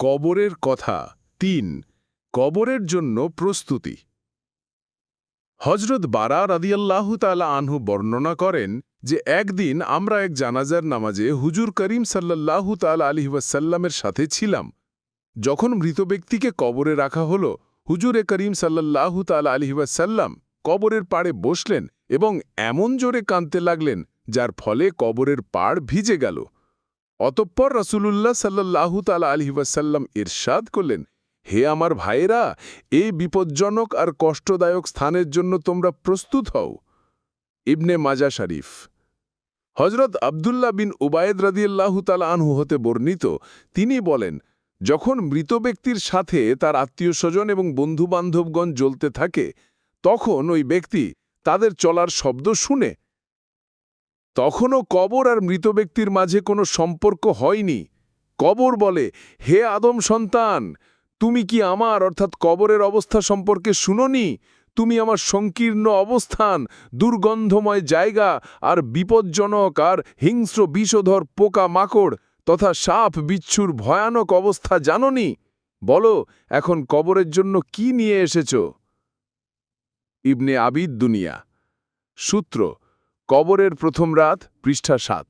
কবরের কথা তিন, কবরের জন্য প্রস্তুতি। হজরত বারা রাদিয়াল্লাহু তালা আনহু বর্ণনা করেন যে একদিন আমরা এক জানাজার নামাজে হুজুর করিম সাল্লাল্লাহু তালা আলিহাসাল্লামের সাথে ছিলাম। যখন মৃত ব্যক্তিকে কবরে রাখা হল, হুজুরে করিম সাল্লাল্লাহু তালা আলিহাসাল্লাম কবরের পাড়ে বসলেন এবং এমন জোরে কাঁদতে লাগলেন, যার ফলে কবরের পাড় ভিজে গেল। অতঃপর রসুলুল্লাহ সাল্লাহু তালা আলহিবাসাল্লাম ইরশাদ করলেন, হে আমার ভাইয়েরা এই বিপজ্জনক আর কষ্টদায়ক স্থানের জন্য তোমরা প্রস্তুত হও। ইবনে মাজা শরীফ। হজরত আবদুল্লাহ বিন উবায়েদ রাদিয়াল্লাহু তালা আনহু হতে বর্ণিত, তিনি বলেন, যখন মৃত ব্যক্তির সাথে তার আত্মীয় স্বজন এবং বন্ধুবান্ধবগণ জ্বলতে থাকে, তখন ওই ব্যক্তি তাদের চলার শব্দ শুনে তখনও কবর আর মৃত ব্যক্তির মাঝে কোনো সম্পর্ক হয়নি। কবর বলে, হে আদম সন্তান, তুমি কি আমার, অর্থাৎ কবরের অবস্থা সম্পর্কে শুনোনি? তুমি আমার সংকীর্ণ অবস্থান, দুর্গন্ধময় জায়গা আর বিপজ্জনক আর হিংস্র বিষধর পোকা মাকড় তথা সাপ বিচ্ছুর ভয়ানক অবস্থা জাননি? বলো, এখন কবরের জন্য কি নিয়ে এসেছ? ইবনে আবিদ দুনিয়া। সূত্র কবরের প্রথম রাত পৃষ্ঠা সাত।